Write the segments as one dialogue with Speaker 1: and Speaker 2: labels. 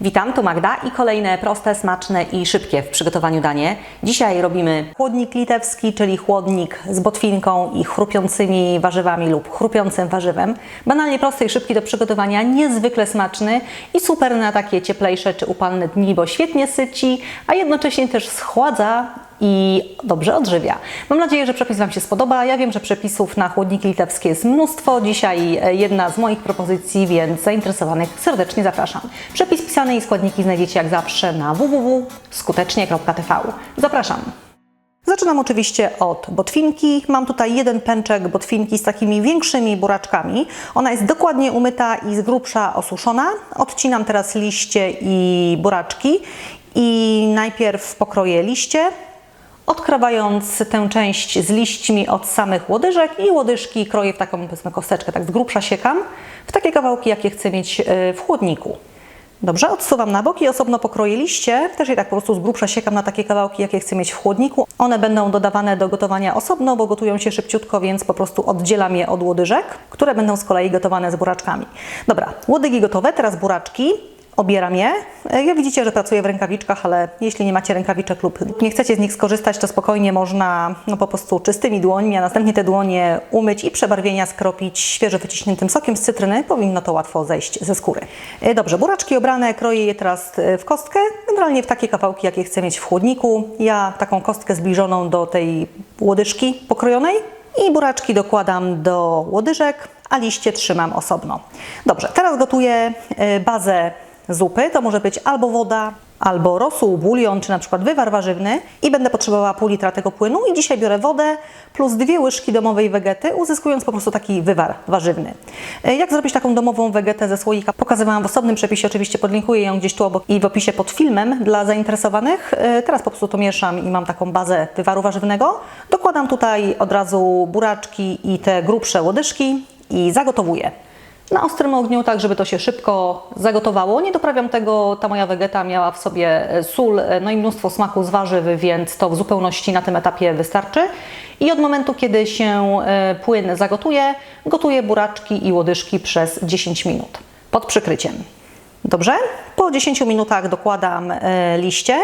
Speaker 1: Witam, tu Magda i kolejne proste, smaczne i szybkie w przygotowaniu danie. Dzisiaj robimy chłodnik litewski, czyli chłodnik z botwinką i chrupiącymi warzywami lub chrupiącym warzywem. Banalnie prosty i szybki do przygotowania, niezwykle smaczny i super na takie cieplejsze czy upalne dni, bo świetnie syci, a jednocześnie też schładza i dobrze odżywia. Mam nadzieję, że przepis Wam się spodoba. Ja wiem, że przepisów na chłodniki litewskie jest mnóstwo. Dzisiaj e, jedna z moich propozycji, więc zainteresowanych serdecznie zapraszam. Przepis pisany i składniki znajdziecie jak zawsze na www.skutecznie.tv. Zapraszam. Zaczynam oczywiście od botwinki. Mam tutaj jeden pęczek botwinki z takimi większymi buraczkami. Ona jest dokładnie umyta i z grubsza osuszona. Odcinam teraz liście i buraczki i najpierw pokroję liście, odkrawając tę część z liśćmi od samych łodyżek i łodyżki kroję w taką powiedzmy kosteczkę, tak z grubsza siekam, w takie kawałki, jakie chcę mieć e, w chłodniku. Dobrze, odsuwam na boki, osobno pokroję liście, też je tak po prostu z grubsza siekam na takie kawałki, jakie chcę mieć w chłodniku. One będą dodawane do gotowania osobno, bo gotują się szybciutko, więc po prostu oddzielam je od łodyżek, które będą z kolei gotowane z buraczkami. Dobra, łodygi gotowe, teraz buraczki. Obieram je. E, Jak widzicie, że pracuję w rękawiczkach, ale jeśli nie macie rękawiczek lub nie chcecie z nich skorzystać, to spokojnie można no, po prostu czystymi dłońmi, a następnie te dłonie umyć i przebarwienia skropić świeżo wyciśniętym sokiem z cytryny. Powinno to łatwo zejść ze skóry. E, Dobrze, buraczki obrane, kroję je teraz e, w kostkę, generalnie w takie kawałki, jakie chcę mieć w chłodniku. Ja taką kostkę zbliżoną do tej łodyżki pokrojonej i buraczki dokładam do łodyżek, a liście trzymam osobno. Dobrze, teraz gotuję bazę zupy. To może być albo woda, albo rosół, bulion, czy na przykład wywar warzywny i będę potrzebowała pół litra tego płynu i dzisiaj biorę wodę plus dwie łyżki domowej wegety, uzyskując po prostu taki wywar warzywny. E, Jak zrobić taką domową wegetę ze słoika? Pokazywałam w osobnym przepisie, oczywiście podlinkuję ją gdzieś tu obok i w opisie pod filmem dla zainteresowanych. E, Teraz po prostu to mieszam i mam taką bazę wywaru warzywnego. Dokładam tutaj od razu buraczki i te grubsze łodyżki i zagotowuję na ostrym ogniu, tak żeby to się szybko zagotowało. Nie doprawiam tego, ta moja wegeta miała w sobie e, sól, e, no i mnóstwo smaku z warzyw, więc to w zupełności na tym etapie wystarczy. I od momentu, kiedy się e, płyn zagotuje, gotuję buraczki i łodyżki przez 10 minut pod przykryciem. Dobrze? Po 10 minutach dokładam liście.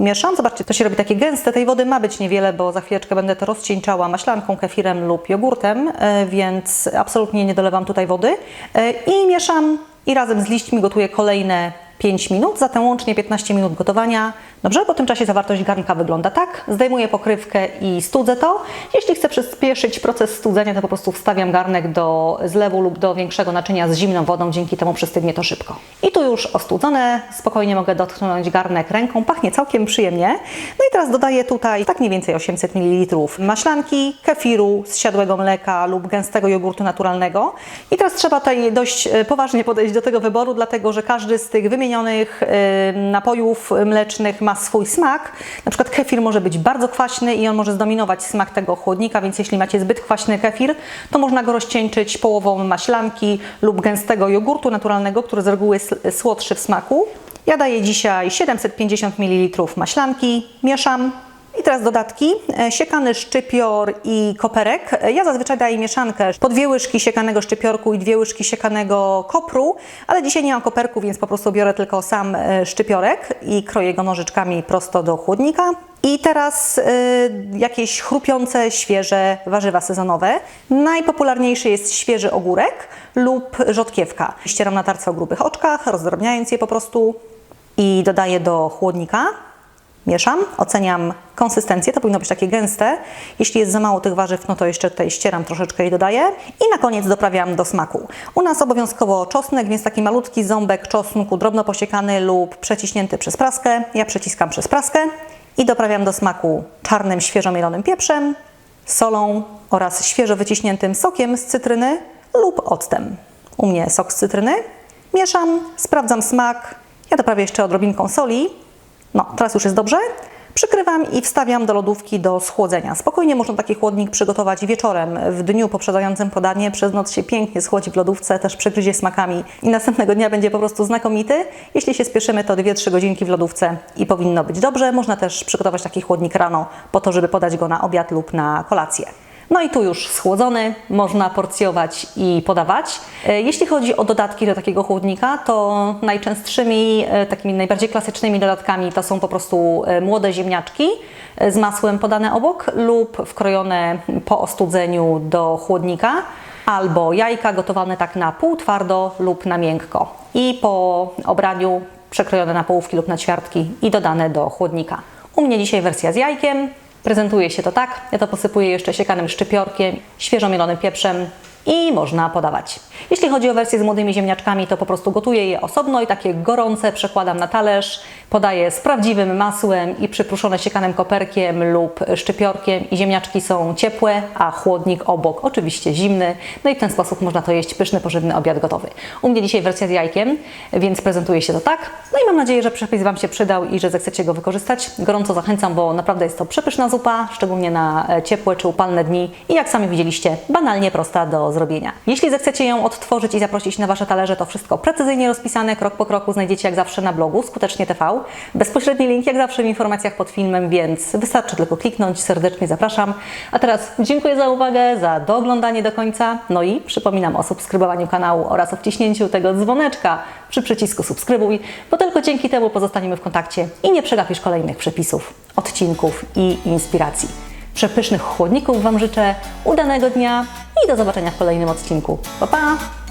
Speaker 1: Mieszam, zobaczcie, to się robi takie gęste. Tej wody ma być niewiele, bo za chwileczkę będę to rozcieńczała maślanką, kefirem lub jogurtem, e, więc absolutnie nie dolewam tutaj wody. E, I mieszam i razem z liśćmi gotuję kolejne 5 minut, zatem łącznie 15 minut gotowania. Dobrze, po tym czasie zawartość garnka wygląda tak. Zdejmuję pokrywkę i studzę to. Jeśli chcę przyspieszyć proces studzenia, to po prostu wstawiam garnek do zlewu lub do większego naczynia z zimną wodą, dzięki temu przystygnie to szybko. I tu już ostudzone, spokojnie mogę dotknąć garnek ręką, pachnie całkiem przyjemnie. No i teraz dodaję tutaj tak mniej więcej 800 ml maślanki, kefiru z siadłego mleka lub gęstego jogurtu naturalnego. I teraz trzeba tutaj dość e, poważnie podejść do tego wyboru, dlatego że każdy z tych wymienionych e, napojów mlecznych ma swój smak. Na przykład kefir może być bardzo kwaśny i on może zdominować smak tego chłodnika, więc jeśli macie zbyt kwaśny kefir, to można go rozcieńczyć połową maślanki lub gęstego jogurtu naturalnego, który z reguły jest słodszy w smaku. Ja daję dzisiaj 750 ml maślanki, mieszam. I teraz dodatki. E, Siekany szczypior i koperek. E, Ja zazwyczaj daję mieszankę po dwie łyżki siekanego szczypiorku i dwie łyżki siekanego kopru, ale dzisiaj nie mam koperku, więc po prostu biorę tylko sam e, szczypiorek i kroję go nożyczkami prosto do chłodnika. I teraz y, jakieś chrupiące, świeże warzywa sezonowe. Najpopularniejszy jest świeży ogórek lub rzodkiewka. Ścieram na tarce o grubych oczkach, rozdrobniając je po prostu i dodaję do chłodnika. Mieszam, oceniam konsystencję, to powinno być takie gęste. Jeśli jest za mało tych warzyw, no to jeszcze tutaj ścieram troszeczkę i dodaję. I na koniec doprawiam do smaku. U nas obowiązkowo czosnek, więc taki malutki ząbek czosnku, drobno posiekany lub przeciśnięty przez praskę. Ja przeciskam przez praskę i doprawiam do smaku czarnym, świeżo mielonym pieprzem, solą oraz świeżo wyciśniętym sokiem z cytryny lub octem. U mnie sok z cytryny. Mieszam, sprawdzam smak. Ja doprawię jeszcze odrobinką soli. No, teraz już jest dobrze. Przykrywam i wstawiam do lodówki do schłodzenia. Spokojnie można taki chłodnik przygotować wieczorem, w dniu poprzedzającym podanie. Przez noc się pięknie schłodzi w lodówce, też przegryzie smakami i następnego dnia będzie po prostu znakomity. Jeśli się spieszymy, to 2-3 godzinki w lodówce i powinno być dobrze. Można też przygotować taki chłodnik rano po to, żeby podać go na obiad lub na kolację. No i tu już schłodzony, można porcjować i podawać. E, Jeśli chodzi o dodatki do takiego chłodnika, to najczęstszymi, e, takimi najbardziej klasycznymi dodatkami to są po prostu e, młode ziemniaczki z masłem podane obok lub wkrojone po ostudzeniu do chłodnika, albo jajka gotowane tak na pół twardo lub na miękko i po obraniu przekrojone na połówki lub na ćwiartki i dodane do chłodnika. U mnie dzisiaj wersja z jajkiem. Prezentuje się to tak. Ja to posypuję jeszcze siekanym szczypiorkiem, świeżo mielonym pieprzem i można podawać. Jeśli chodzi o wersję z młodymi ziemniaczkami, to po prostu gotuję je osobno i takie gorące przekładam na talerz, podaję z prawdziwym masłem i przypruszone siekanym koperkiem lub szczypiorkiem i ziemniaczki są ciepłe, a chłodnik obok oczywiście zimny. No i w ten sposób można to jeść pyszny, pożywny obiad gotowy. U mnie dzisiaj wersja z jajkiem, więc prezentuje się to tak. No i mam nadzieję, że przepis Wam się przydał i że zechcecie go wykorzystać. Gorąco zachęcam, bo naprawdę jest to przepyszna zupa, szczególnie na e, ciepłe czy upalne dni i jak sami widzieliście, banalnie prosta do zrobienia. Jeśli zechcecie ją odtworzyć i zaprosić na Wasze talerze, to wszystko precyzyjnie rozpisane, krok po kroku znajdziecie jak zawsze na blogu Skutecznie TV. Bezpośredni link jak zawsze w informacjach pod filmem, więc wystarczy tylko kliknąć. Serdecznie zapraszam. A teraz dziękuję za uwagę, za dooglądanie do końca. No i przypominam o subskrybowaniu kanału oraz o wciśnięciu tego dzwoneczka przy przycisku subskrybuj, bo tylko dzięki temu pozostaniemy w kontakcie i nie przegapisz kolejnych przepisów, odcinków i inspiracji. Przepysznych chłodników Wam życzę, udanego dnia i do zobaczenia w kolejnym odcinku. Pa, pa!